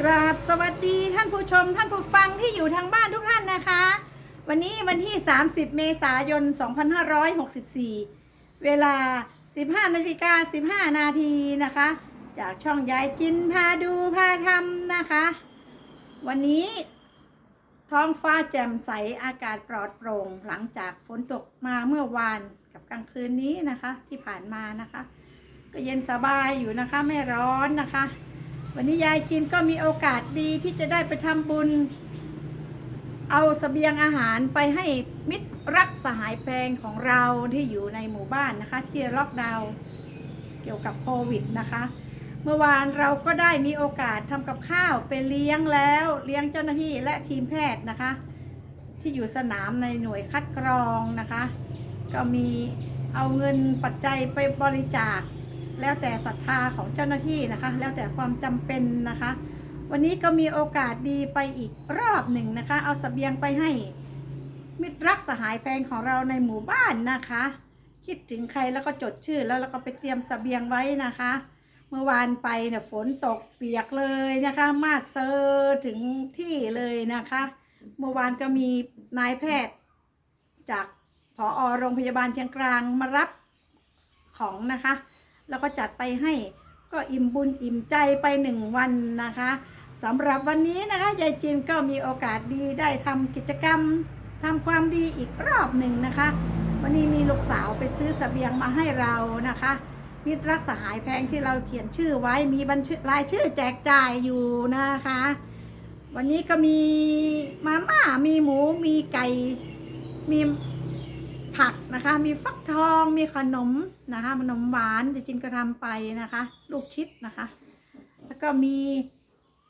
กราบสวัสดีท่านผู้ชมท่านผู้ฟังที่อยู่ทางบ้านทุกท่านนะคะ วันนี้วันที่ 30 เมษายน 2564 เวลา 15นาฬิกา15 นาทีนะคะ จากช่องยายจินพาดูพาทำนะคะ วันนี้ท้องฟ้าแจ่มใสอากาศปลอดโปร่ง หลังจากฝนตกมาเมื่อวานกับกลางคืนนี้นะคะที่ผ่านมานะคะ ก็เย็นสบายอยู่นะคะไม่ร้อนนะคะ วันนี้ยายจินก็มีโอกาสดีที่จะได้ไปทำบุญ เอาเสบียงอาหารไปให้มิตรรักสหายแพงของเราที่อยู่ในหมู่บ้านนะคะ ที่ล็อกดาวน์เกี่ยวกับโควิดนะคะ เมื่อวานเราก็ได้มีโอกาสทำกับข้าวไปเลี้ยงแล้วเลี้ยงเจ้าหน้าที่และทีมแพทย์นะคะ ที่อยู่สนามในหน่วยคัดกรองนะคะ ก็มีเอาเงินปัจจัยไปบริจาค แล้วแต่ศรัทธาของเจ้าหน้าที่นะคะ แล้วแต่ความจำเป็นนะคะ วันนี้ก็มีโอกาสดีไปอีกรอบหนึ่งนะคะ เอาเสบียงไปให้มิตรรักสหายแพงของเราในหมู่บ้านนะคะ คิดถึงใครแล้วก็จดชื่อแล้วเราก็ไปเตรียมเสบียงไว้นะคะ เมื่อวานไปเนี่ยฝนตกเปียกเลยนะคะ มาดเซอร์ถึงที่เลยนะคะ เมื่อวานก็มีนายแพทย์ จากผอโรงพยาบาลเชียงกลางมารับของนะคะ แล้วก็จัดไปให้ก็อิ่มบุญอิ่มใจไปหนึ่งวันนะคะสำหรับวันนี้นะคะยายจินก็มีโอกาสดีได้ทำกิจกรรมทำความดีอีกรอบหนึ่งนะคะ วันนี้มีลูกสาวไปซื้อเสบียงมาให้เรานะคะ มิตรรักสหายแพงที่เราเขียนชื่อไว้มีบัญชีรายชื่อแจกจ่ายอยู่นะคะ วันนี้ก็มีมาม่ามีหมูมีไก่มี ผักนะคะ มีฟักทองมีขนมนะคะขนมหวานที่จินก็ทำไปนะคะ ลูกชิดนะคะ แล้วก็มี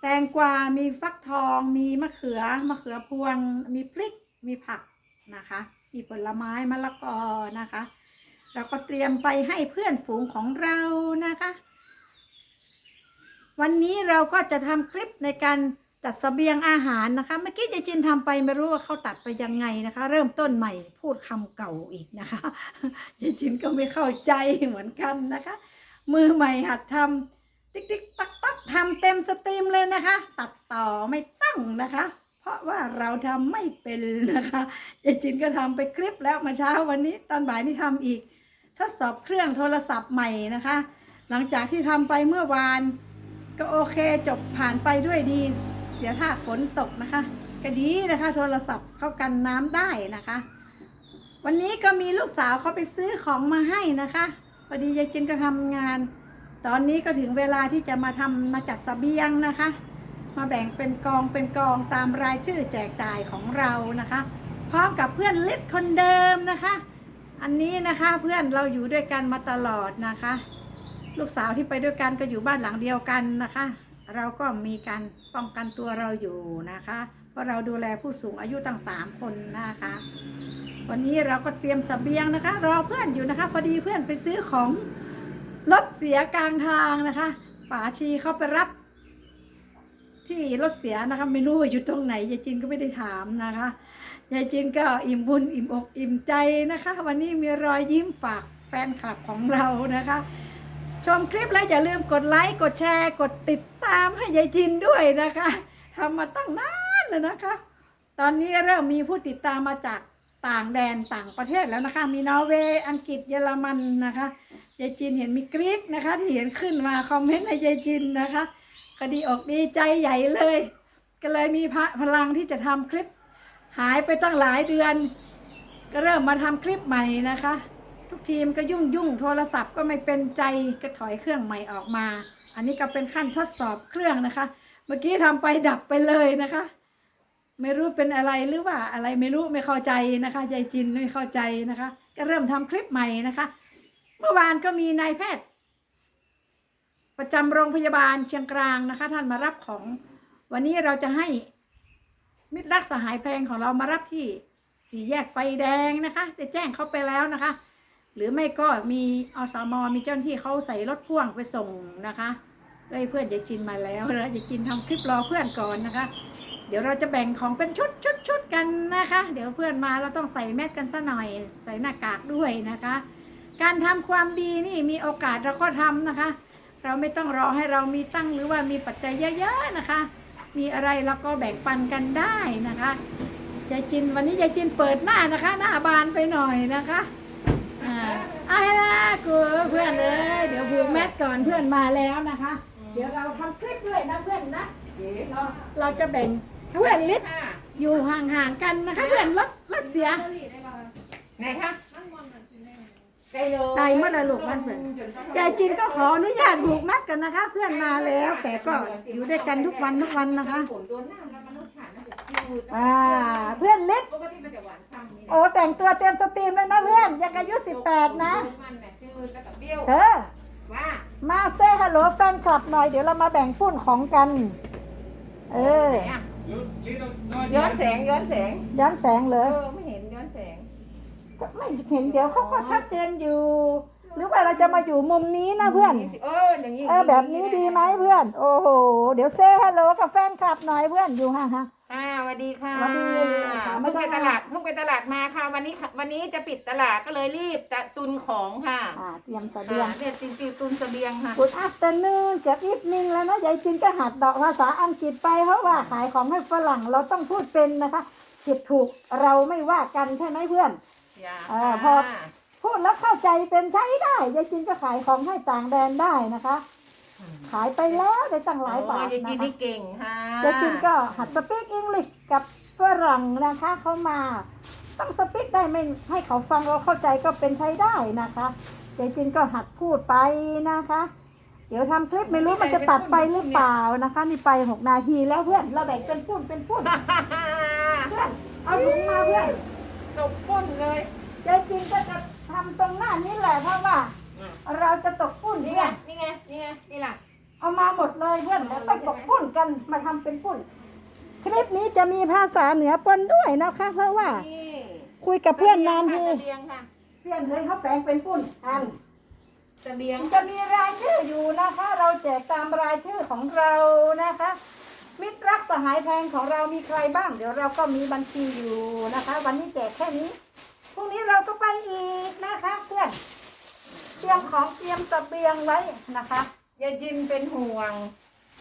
แตงกวา มีฟักทอง มีมะเขือมะเขือพวง มีพริกมีผักนะคะ มีผลไม้มะละกอนะคะเราก็เตรียมไปให้เพื่อนฝูงของเรานะคะ วันนี้เราก็จะทำคลิปในการ จัดเสบียงอาหารนะคะ เมื่อกี้ยายจินทำไปไม่รู้ว่าเขาตัดไปยังไงนะคะ เริ่มต้นใหม่พูดคำเก่าอีกนะคะยายจินก็ไม่เข้าใจเหมือนกันนะคะ มือใหม่หัดทำติ๊กติ๊กตักตักทำเต็มสตรีมเลยนะคะ ตัดต่อไม่ตั้งนะคะ เพราะว่าเราทำไม่เป็นนะคะยายจินก็ทำไปคลิปแล้วมาเช้าวันนี้ ตอนบ่ายนี่ทำอีก ทดสอบเครื่องโทรศัพท์ใหม่นะคะ หลังจากที่ทำไปเมื่อวาน ก็โอเคจบผ่านไปด้วยดี เสียท่าฝนตกนะคะก็ดีนะคะ โทรศัพท์เข้ากันน้ำได้นะคะ วันนี้ก็มีลูกสาวเขาไปซื้อของมาให้นะคะพอดียายจินก็ทำงาน ตอนนี้ก็ถึงเวลาที่จะมาทำมาจัดสเสบียงนะคะ มาแบ่งเป็นกองเป็นกองตามรายชื่อแจกจ่ายของเรานะคะ พร้อมกับเพื่อนลิศคนเดิมนะคะ อันนี้นะคะเพื่อนเราอยู่ด้วยกันมาตลอดนะคะ ลูกสาวที่ไปด้วยกันก็อยู่บ้านหลังเดียวกันนะคะ เราก็มีการป้องกันตัวเราอยู่นะคะ เพราะเราดูแลผู้สูงอายุตั้งสามคนนะคะ วันนี้เราก็เตรียมเสบียงนะคะ รอเพื่อนอยู่นะคะ พอดีเพื่อนไปซื้อของรถเสียกลางทางนะคะฝาชีเขาไปรับ ที่รถเสียนะคะ ไม่รู้ว่าอยู่ตรงไหนยายจินก็ไม่ได้ถามนะคะยายจินก็อิ่มบุญอิ่มอกอิ่มใจนะคะ วันนี้มีรอยยิ้มฝากแฟนคลับของเรานะคะ ชมคลิปแล้วอย่าลืมกดไลค์กดแชร์ กดติดตามให้ยายจินด้วยนะคะทำมาตั้งนานแล้วนะคะ ตอนนี้เริ่มมีผู้ติดตามมาจากต่างแดนต่างประเทศแล้วนะคะ มีนอร์เวย์อังกฤษเยอรมันนะคะยายจินเห็นมีกรีกนะคะที่เห็นขึ้นมาคอมเมนต์ในยายจินนะคะก็ดีอกดีใจใหญ่เลย ก็เลยมีพลังที่จะทำคลิป หายไปตั้งหลายเดือน ก็เริ่มมาทำคลิปใหม่นะคะ ทุกทีมก็ยุ่งยุ่งโทรศัพท์ก็ไม่เป็นใจก็ถอยเครื่องใหม่ออกมา อันนี้ก็เป็นขั้นทดสอบเครื่องนะคะ เมื่อกี้ทำไปดับไปเลยนะคะ ไม่รู้เป็นอะไรหรือว่าอะไรไม่รู้ไม่เข้าใจนะคะยายจินไม่เข้าใจนะคะ ก็เริ่มทำคลิปใหม่นะคะ เมื่อวานก็มีนายแพทย์ ประจำโรงพยาบาลเชียงกลางนะคะ ท่านมารับของ วันนี้เราจะให้มิตรรักสหายแพงของเรามารับที่สี่แยกไฟแดงนะคะจะแจ้งเขาไปแล้วนะคะ หรือไม่ก็มีอสมมีเจ้าหน้าที่เขาใส่รถพ่วงไปส่งนะคะได้เพื่อนยายจินมาแล้วนะยายจินทำคลิปรอเพื่อนก่อนนะคะ เดี๋ยวเราจะแบ่งของเป็นชุดชุดชุดกันนะคะ เดี๋ยวเพื่อนมาเราต้องใส่แมสกันซะหน่อย ใส่หน้ากากด้วยนะคะ การทำความดีนี่มีโอกาสเราก็ทำนะคะ เราไม่ต้องรอให้เรามีตั้งหรือว่ามีปัจจัยเยอะๆนะคะ มีอะไรเราก็แบ่งปันกันได้นะคะยายจินวันนี้ยายจินเปิดหน้านะคะ หน้าบานไปหน่อยนะคะ อาให้ละกูเพื่อนเลย เดี๋ยวผูกแมทก่อนเพื่อนมาแล้วนะคะ เดี๋ยวเราทำคลิปด้วยนะเพื่อนนะเราเราจะแบ่งเพื่อนลิศอยู่ห่างๆกันนะคะ เพื่อนลดลดเสียไหนคะไกลเลยไกลเมื่อไรลูกมันเพื่อนยายจินก็ขออนุญาตผูกมัดกันนะคะ เพื่อนมาแล้ว แต่ก็อยู่ด้วยกันทุกวันทุกวันนะคะ ฝนโดนน้ำแล้วมันรสชาติมันจะจืดอ่าเพื่อนเล็กปกติมันจะหวานค่ำนี่โอ้แต่งตัวเต็มสตรีมเลยนะเพื่อนยังอายุสิบแปดนะ มันเนี่ยจืดแล้วก็เปรี้ยวเธอ ว่ามาเซ่ฮัลโหลแฟนคลับหน่อยเดี๋ยวเรามาแบ่งปุ้นของกัน เออ ไหนอะย้อนแสงย้อนแสง ย้อนแสงเลเอย อไม่เห็นย้อนแสงก็ไม่เห็นเดี๋ยวเขาก็ชัดเจนอยู่ หรือว่าเราจะมาอยู่มุมนี้นะเพื่อน เอออย่างนี้เออแบบนี้ดีไหมเพื่อน โอ้โห เดี๋ยวเซ่ฮัลโหลกับแฟนคลับหน่อยเพื่อนอยู่ห่างฮะค่ะส วัสดีค่ะสวัสดีค่ะไม่เพิ่งต้ไปองตลาดเพิ่งไปตลาดมาค่ะ วันนี้ค่ะวันนี้จะปิดตลาดก็เลยรีบจะตุนของค่ะอ่าเตรียมเสบียงค่ะเนี่ยจริงๆตุนเสบียงค่ะ Good afternoon เกือบอีฟนิ่งแล้วนะยายจินก็หัดดอกภาษาอังกฤษไปเพราะว่าขายของให้ฝรั่งเราต้องพูดเป็นนะคะผิดถูกเราไม่ว่ากันใช่ไหมเพื่อน อย่าเออพอ พูดแล้วเข้าใจเป็นใช้ได้ยายจินก็ขายของให้ต่างแดนได้นะคะ ขายไปแล้วได้ตั้งหลายบาทโอ้ยยายนะจีนคะนี่เก่งค่ะยายจินก็หัดสปีกอังกฤษกับฝรั่งนะคะเขามาต้องสปีกได้ไม่ให้เขาฟังเราเข้าใจก็เป็นใช้ได้นะคะยายจินก็หัดพูดไปนะคะ เดี๋ยวทำคลิปไม่รู้มันจะตัดไปหรือเปล่านะคะ นี่ไปหกนาทีแล้วเพื่อนเราแบ่งเป็นปุ้นเป็นปุ้นเพื่อนเอาถุงมาเพื่อนตกก้นเลย ยายจินก็จะทำตรงหน้านี้แหละเพราะว่า เราจะตกปุ้นนี่เพื่ไงอนนี่ไง นี่ไง นี่ล่ะเอามาหมดเลยเพื่อนแล้วต้องตกปุ้นกันมาทำเป็นปุ้น คลิปนี้จะมีภาษาเหนือปนด้วยนะคะ เพราะว่า นี่คุยกับเพื่อนนานทีเสบียงค่ะเพื่อนเลยเขาแปลงเป็นปุ้นอัน เสบียงจะมีรายชื่ออยู่นะคะ เราแจกตามรายชื่อของเรานะคะ มิตรรักสหายแพงของเรามีใครบ้าง เดี๋ยวเราก็มีบัญชีอยู่นะคะ วันนี้แจกแค่นี้พรุ่งนี้เราก็ไปอีกนะคะ เพื่อน เตรียมของเตรียมเสบียงไว้นะคะ ยายจินเป็นห่วง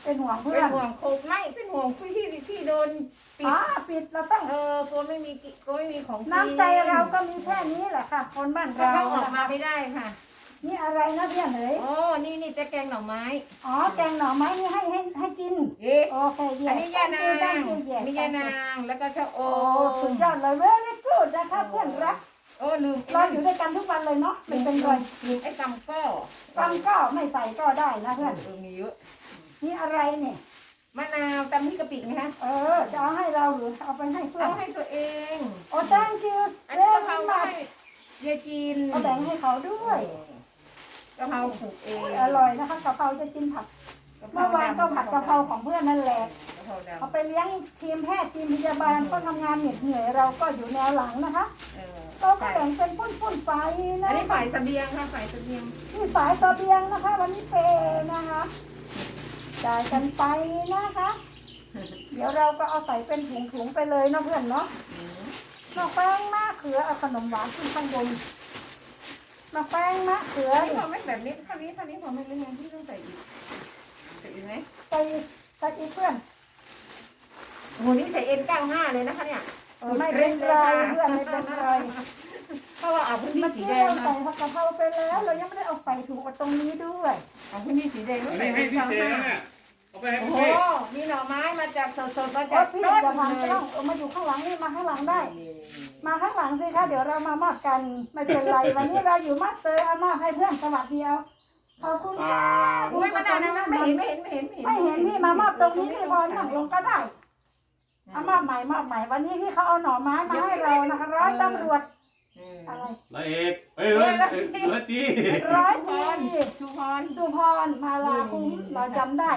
เป็นห่วงเป็เพื่อนนห่วงโควิดไม่เป็นห่วงพี่ที่ที่โดนปิดอ๋อปิดเราต้องเออกลัวไม่มีกิกลัวไม่มีของกิน้ำใจเราก็มีแค่นี้แหละค่ะ คนบ้านเพราะเราเขาออกมาไม่ได้ค่ะ นี่อะไรนะเพื่อนเอ๋ยโอ้นี่นี่จะแกงหน่อไม้ อ๋อแกงหน่อไม้นี่ให้ให้ให้กินเอ๊ะโอเคเยี่ยอัมนนี้ยานางตั้งชื่อเยี่ยมมียานาง แล้วก็ชะโอโอ้สุดยอดเลย very good นะคะเพื่อนรัก โอ้ลืมเราอยู่ด้วยกันทุกวันเลยเนาะไม่เป็นไรลืมไอ้กำก้อตำก็ไม่ใส่ก็ได้นะเพื่อนเออมีเยอะนี่อะไรเนี่ยมะนาวตำที่กะปิไงคะเออจะเอาให้เราหรือเอาไปให้เพื่อนเอาให้ตัวเองโอ้ thank you อันนี้ very กะเพราให้ much ยายจีนเอาแบ่งให้เขาด้วยกะเพราปลูกเองอร่อยนะคะกะเพราจะกินผัดเมื่อวานก็ผัดกะเพราของเพื่อนนั่นแหละกะเพราดำเอาไปเลี้ยงทีมแพทย์ทีมพยาบาลก็ทำงานเหน็ดเหนื่อยเราก็อยู่แนวหลังนะคะ เออเราก็แบ่งเป็นปุ้นๆไปนะอันนี้ฝ่ายเสบียงค่ะฝ่ายเสบียงนี่สายเสบียงนะคะ วันนี้เปย์นะคะจ่ายกันไปนะคะ เดี๋ยวเราก็เอาใส่เป็นถุงๆไปเลยเนาะเพื่อนเนาะมะแป้งมะเขือเอาขนมหวานขึ้นข้างบนมะแป้งมะเขืออันนี้พอไม่แบบนี้เท่านี้เท่านี้พอไม่เรื่องงานที่ต้องใส่อีกใส่อีกไหมไปใส่อีกเพื่อน โหนี่ใส่เอ็นเก้าห้าเลยนะคะเนี่ยเออ ไม่เป็นไรเพื่อนไม่เป็นไรเพราะว่าเอาพื้นที่เมื่อสีกี้แดงเรานะใส่ผักกะเพราไปแล้ว เรายังไม่ได้เอาใส่ถุงมาตรงนี้ด้วยเอาพื้นที่สีแดงอันใส่นี้ให้เอ็นพี่เก้าเจห้านะเนี่ยเอาไปให้โอ้พี่โหเจมีหน่อไม้มาจากสดๆมาโอ้จากพี่ต้นจะทำเลก็ยต้องเอามาอยู่ข้างหลังนี่มาข้างหลังได้ มาข้างหลังสิคะเดี๋ยวเรามามอบกันไม่เป็นไรวันนี้เราอยู่มัดเตยเอามอบให้เพื่อนสวัสดีเอาขอบคุณค่ะอุ้ยมานานนะไม่เห็นไม่เห็นไม่เห็นไม่เห็นพี่มามอบตรงนี้พี่พรนั่งลงก็ได้ เอามอบใหม่มอบใหม่วันนี้ที่เขาเอาหน่อไม้มาให้เรานะคะร้อยตำรวจอะไรร้อยเอกเอ้ยร้อยร้อยตีร้อยพตีรสุพรสุพรมาลาคุ้มเราจำได้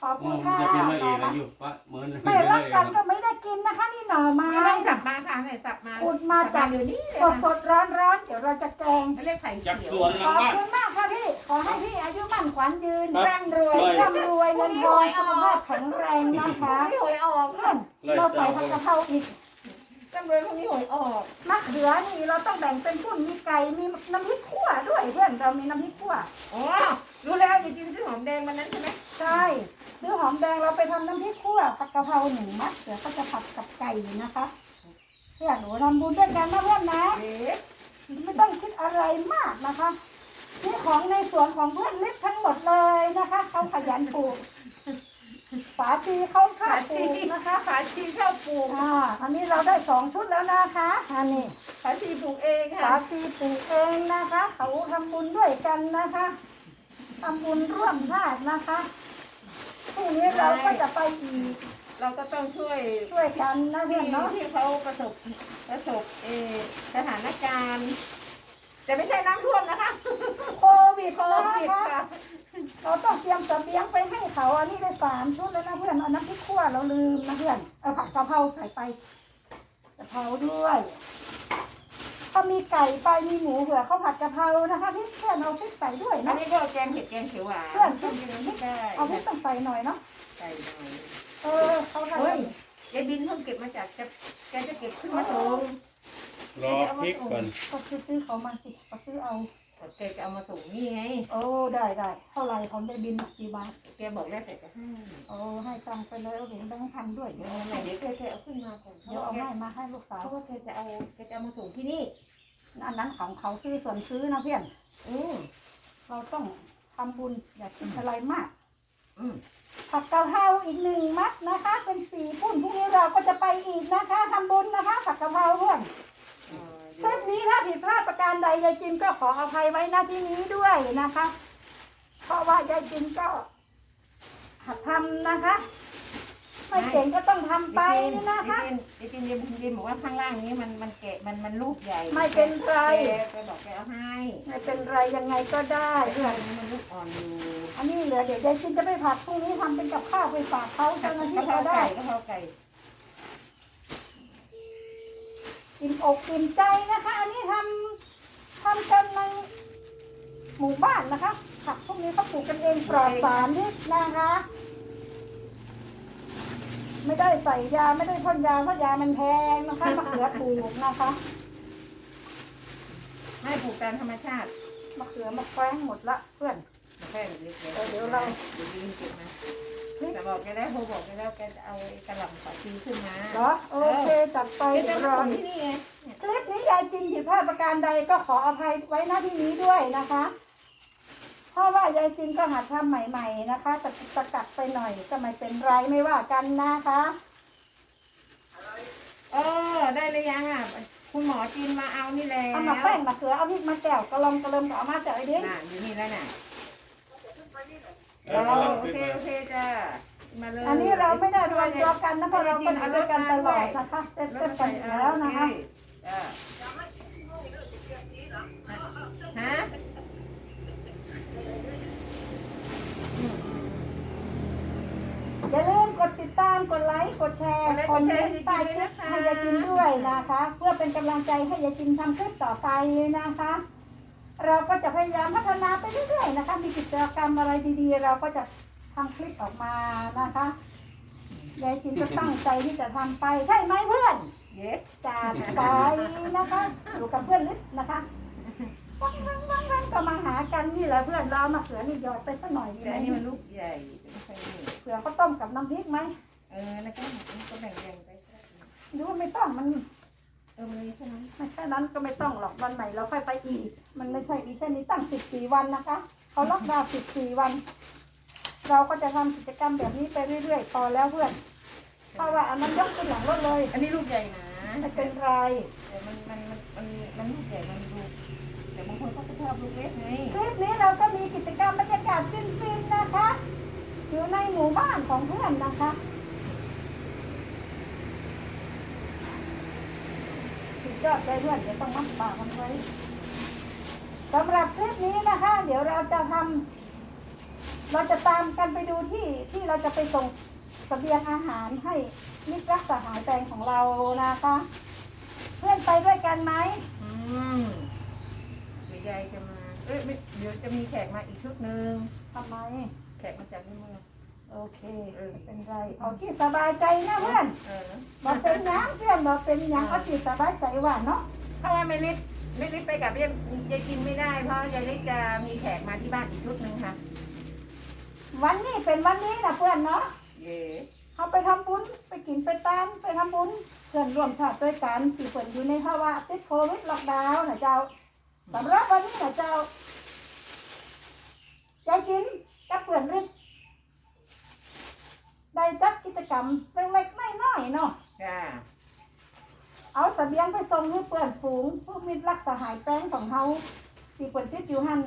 ขอบโอ้คุณมันค่ะจะเป็นร้อยเอกอายุปะเหมือนไม่รักกันก็ไม่ได้กินนะคะ นี่หน่อไม้นี่ต้องสับมาค่ะเนี่ยสับมาขุดมาจากอยู่นี่เลยสดสดร้อนร้อนๆเดี๋ยวเราจะแกงไม่เรียกไข่จากเขีสยววนหขลังอบบ้าน คุณมากค่ะพี่ ขอให้พี่อายุมั่นขวัญยืนครับร่ำรวยร่ำรวยเงินทองสุขภาพแข็งแรงนะคะไม่หวยออกเพื่อนเราใส่ผักกะเพราอีก จำเลยพวกนี้หวยออก มะเขือนี่เราต้องแบ่งเป็นพุ่นมีไก่ มีน้ำพริกขั่วด้วยเพื่อนเรามีน้ำพริกขั่ว อ๋อ รู้แล้วจริงๆซื้อหอมแดงมันนั้นใช่ไหมใช่ซื้อหอมแดงเราไปทำน้ำพริกขั่วผัดกะเพราหนึ่งมัดเดี๋ยวก็จะผัดกับไก่นะคะ เพื่อนหนูทำบุญด้วยกันนะเพื่อนนะ เอ๊ะไม่ต้องคิดอะไรมากนะคะนี่ของในสวนของเพื่อนเล็กทั้งหมดเลยนะคะเขาขยันปลูก ฝาชีเขาขาขาดปลูชีกนะคะขาชีชอบปลูกอ่าอันนี้เราได้สองชุดแล้วนะคะอันนี้ขาชีปลูกเองค่ะฝาชีปลูกเองนะคะ เขาทำบุญด้วยกันนะคะทำบุญร่วมชาตินะคะพรุ่งนี้เราก็จะไปอีกเราก็ต้องช่วยช่วยกันนะเพื่ที่อนเนาะที่เขาประสบประสบเออสถานการณ์ แต่ไม่ใช่น้ำท่วมนะคะ โควิดโคนะวิดคะค่ะ เราต้องเตรียมเสบียงไปให้เขาอันนี้ได้สามชุดแล้วนะเพื่อนเอาน้ำพริกขั่วเราลืมนะเพื่อนเอาผัดกะเพราใส่ไปกะเพราด้วยถ้ามีไก่ไปมีหมูเผื่อเขาผัดกะเพรานะคะพี่เพื่อนเอาพริกใส่ด้วยอันนะนี้ก็แกงเผ็ดแกงเขียวหวานเพื่อนต้มยำน้ำพริกได้เอาพริกต้องใส่หน่อยเนาะใส่หน่อยเออเขาทำเฮ้ยแกบินเพิ่งเก็บมาจากจะแกจะเก็บขึ้นมาส่ง รอพริกก่อนก็ซื้อซื้อเขามาสิเขาซื้อเอาแกจะเอามาส่งนี่ไงโอ้ได้ได้เท่าไหร่ผมได้บินหนักกี่บาทแกบอกแล้วแต่จะให้โอ้ให้ตังค์ไปเลยเอาเหรียญแบงค์พันด้วยเดี๋ยวเดี๋ยวเอาเดี๋ยวแกแกเอาขึ้นมาก่อนเดี๋ยวเอาให้มาให้ลูกสาวเพราะว่าแกจะเอาแกจะเอามาส่งที่นี่อันนั้นของเขาซื้อส่วนซื้อนะเพื่อนอืมเราต้องทำบุญอย่าคิดอะไรมากอืมผักกะเพราอีกหนึ่งมัดนะคะ เป็นสี่พุ่นพรุ่งนี้เราก็จะไปอีกนะคะทำบุญนะคะผักกะเพราเพื่อนเอ่อ คลิปนี้ถ้าผิดพลาดประการใดยายจินก็ขออภัยไว้หน้าที่นี้ด้วยนะคะ เพราะว่ายายจินก็หัดทำนะคะ ไม่เก่งก็ต้องทำไปนะคะเดี๋ยวจินเดี๋ยวจินเดี๋ยวจินบอกว่าข้างล่างนี้มันมันแกะมันมันลูกใหญ่ไม่เป็นไร แกแกบอกแกเอาให้ไม่เป็นไรยังไงก็ได้เพื่อนมันลูกอ่อนอยู่อันนี้เหลือเดี๋ยวยายจินจะไปผัดพรุ่งนี้ทำเป็นกับข้าวไปฝากเขาเจ้าหน้าที่กะเพราเขาได้ ไก่กะเพราไก่ กินอกกินใจนะคะ อันนี้ทำทำกันในหมู่บ้านนะคะผักพวกนี้เขาปลูกกันเองปลอดสารพิษนะคะ ไม่ได้ใส่ยาไม่ได้พ่นยาเพราะยามันแพงนะคะมะเขือปลูกนะคะ ให้ปลูกตามธรรมชาติมะเขือมะแขว้งหมดละเพื่อน แค่เล็กๆเออเดี๋ยวเรา เดี๋ยวยืนเก็บมา แต่บอกแกแล้วโทรบอกแกแล้วแกจะเอาไอ้กระหล่ำสาชีขึ้นมาเหรอโอเคจัดไปแกเดี๋จะยวมารอส่งที่นี่ไงคลิปนี้ยายจินผิดพลาดประการใดก็ขออภัยไว้หน้าที่นี้ด้วยนะคะ เพราะว่ายายจินก็หัดทำใหม่ๆนะคะแต่ตะกัดไปหน่อยก็ไม่เป็นไรไม่ว่ากันนะคะ เออได้เลยยังอะคุณหมอจีนมาเอานี่แล้วเอามาแป้งมาเขือเอาพริกมาแก้วกระลองกระเลิมก็เอามาจากไอ้เด้งน่ะอยู่นี่แล้วน่ะ เอเอออเราโอขึ้นเคมาโอเคจ้ามาเลยอันนี้เราไม่ได้รวมตัวกันนะเพราะเราก็อยู่ด้วยกันตลอดนะคะเต้นๆกันอยู่แล้วนะคะจ้าฮะอย่าลืมกดติดตาม กดไลค์ กดแชร์คอมเมนต์ใต้คลิปให้ยายจินด้วยนะคะ เพื่อเป็นกำลังใจให้ยายจินทำคลิปต่อไปนะคะ เราก็จะพยายามพัฒนาไปเรื่อยๆนะคะ มีกิจกรรมอะไรดีๆ เราก็จะทำคลิปออกมานะคะยายจินก็ตั้งใจที่จะทำไปใช่ไหมเพื่อนเยสจัดไปนะคะอยู่กับเพื่อนลิศนะคะวังวังวังวังก็มาหากันนี่แหละเพื่อนเรามาเขือนี่หยอดไปสักหน่อยดีแต่ไหมอันนี้มันลูกใหญ่ไม่ใช่นี่เผื่อเขาต้มกับน้ำพริกไหมเออแล้วก็ก็แบ่งๆไปหรือว่าไม่ต้องมัน เออมันเลยใช่ไหมไม่แค่นั้นก็ไม่ต้องหรอกวันไหนเราค่อยไปอีก มันไม่ใช่มีแค่นี้ตั้งสิบสี่วันนะคะเขาล็อกดาวน์สิบสี่วัน เราก็จะทำกิจกรรมแบบนี้ไปเรื่อยๆพอแล้วเพื่อนเพราะว่าอันนั้นยกขึ้นหลังรถเลยอันนี้ลูกใหญ่นะไม่เป็นไร แต่มันมันมันมันมันลูกใหญ่มันดูแต่บางคนเขาก็ชอบลูกเล็กไงคลิปนี้เราก็มีกิจกรรมบรรยากาศฟินๆนะคะ อยู่ในหมู่บ้านของเพื่อนนะคะสุด ยอดเลยเพื่อนเดี๋ยวต้องมัดปากมันไว้สำหรับคลิปนี้นะคะ เดี๋ยวเราจะทำเราจะตามกันไปดูที่ที่เราจะไปส่งเสบียงอาหารให้มิตรรักสหายแปลงของเรานะคะ เพื่อนไปด้วยกันไหมอืมเดี๋ยวยายจะมา เอ้ยไม่เดี๋ยวจะมีแขกมาอีกชุดหนึ่งทำไม แขกมาจากที่เมือง โอเคไม่เป็นไรเอาที่สบายใจนะเพื่อนเออบอกเป็นหยังเพื่อนบอกเป็นหยังเอาที่สบายใจว่าเนาะเพราะว่าไม่ลิศไม่ลิศไปกับยายยายกินไม่ได้ เพราะยายลิศจะมีแขกมาที่บ้านอีกชุดหนึ่งค่ะ วันนี้เป็นวันนี้นะเพื่อนเนาะเย่เขาไปทำบุญไปกินไปตามไปทำบุญเพื่อนร่วมชาติด้วยกันที่เพื่อนอยู่ในภาวะติดโควิดล็อกดาวน์นะเจ้าสำหรับวันนี้นะเจ้าใจกินกับเพื่อนฤทธิ์ ได้จัดกิจกรรมเล็กๆน้อยๆเนาะ จ้าเอาเสบียงไปส่งให้เพื่อนฝูงผู้มิตรรักสหายแป้งของเขาที่เพื่อนติดอยู่หัน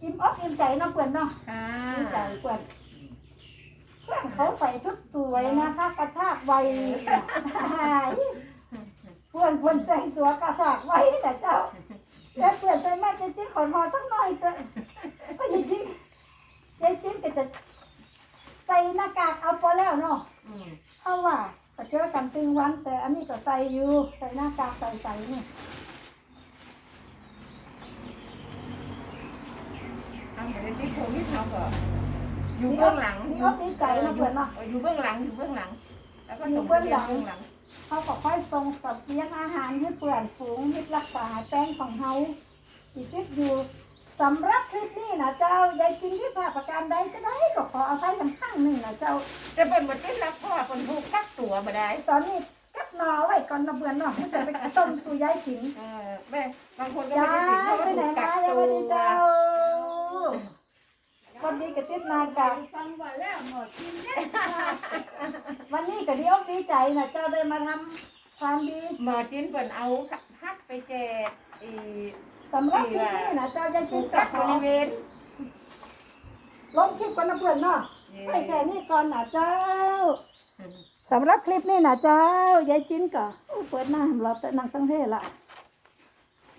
อิ่มอกอิ่มใจเนาะเพื่อนเนาะค่ะอิ่มใจเพื่อนเพื่อนเขาใส่ชุดสวยนะคะกระชากวัยเพื่อนเพื่อนแต่งตัวกระชากวัยแต่เจ้าแล้วเพื่อนใส่แม่จะจิ้นขอนหอสักหน่อยเถอะก็ยังจิ้นยายจิ้นก็จะ ใส่หน้ากากเอาพอแล้วเนาะอืมเพราะว่าก็เจอกันตึงวัน แต่อันนี้ก็ใส่อยู่ใส่หน้ากากใส่ใส่นี่เอาเหมือนที่โควิดเขาก็อยู่เบื้องหลังนี่ก็ดีใจนะเพื่อนเนาะ เอออยู่เบื้องหลังอยู่เบื้องหลัง แล้วก็ส่งไปเรียนเบื้องหลัง เขาก็ค่อยส่งสับเลี้ยงอาหารให้เพื่อนฝูงมิตรรักษาแป้งของเขาที่คิดอยู่ สำหรับคลิปนี้นะเจ้ายายจริงที่ภาพประการใดก็ได้ก็ขอเอาไปสักข้างหนึ่งนะเจ้าจะเป็นหมดที่รับพ่อคนถูกกักตัวมาได้ตอนนี้กัดหนอไว้ก่อนนะเพื่อนเนาะมันจะไปต้มสู่ยายถิงเออแม่บางคนก็ยาไม่ได้ติดเพราะยว่าไปถูไหนกกัมากยายตัวันวดีเจ้าวันดีกับติดนากาฟังว่าแล้วหมดกินเนี่ยวันนี้ก็ดีอกดีใจนะเจ้าได้มาทำความดีหมอจินเปิ่นเอาพักไปแจกอี สำหรับคลิปนี้นะเจ้าจะถูกินกกักับขบอริเวณ ลงคลิปกันนะเพื่อนเนาะไปแค่นี้ก่อนนะเจ้าสำหรับคลิปนี้นะเจ้ายายจินก็อู้เปิดหน้าให้เราแต่นั่งตั้งเท่ละ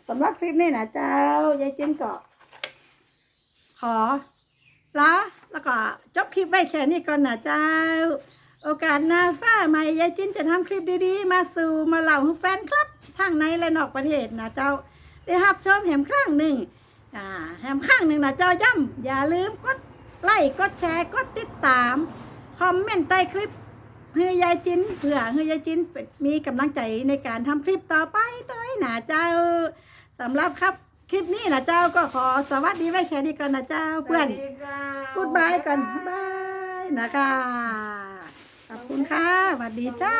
สำหรับคลิปนี้นะเจ้ายายจินก็ขอลาแล้วก็จบคลิปไว้แค่นี้ก่อนนะเจ้า โอกาสหน้าฟ้าใหม่ยายจินจะทำคลิปดีๆ มาสู่มาเล่าให้แฟนคลับทางในและนอกประเทศนะเจ้า ได้รับชมแหมครั้งหนึ่งอ่าแหมครั้งหนึ่งนะเจ้าย่ำอย่าลืมกดไลค์กดแชร์กดติดตาม คอมเมนต์ใต้คลิปเฮือยายจินเพื่อเฮือยายจินเป็นมีกำลังใจในการทำคลิปต่อไปต้อยนะเจ้าสำหรับครับคลิปนี้นะเจ้าก็ขอสวัสดีไว้แค่นี้ก่อนนะเจ้าเพื่อนกูดบายก่อนบายนะคะขอบคุณค่ะสวัสดีจ้า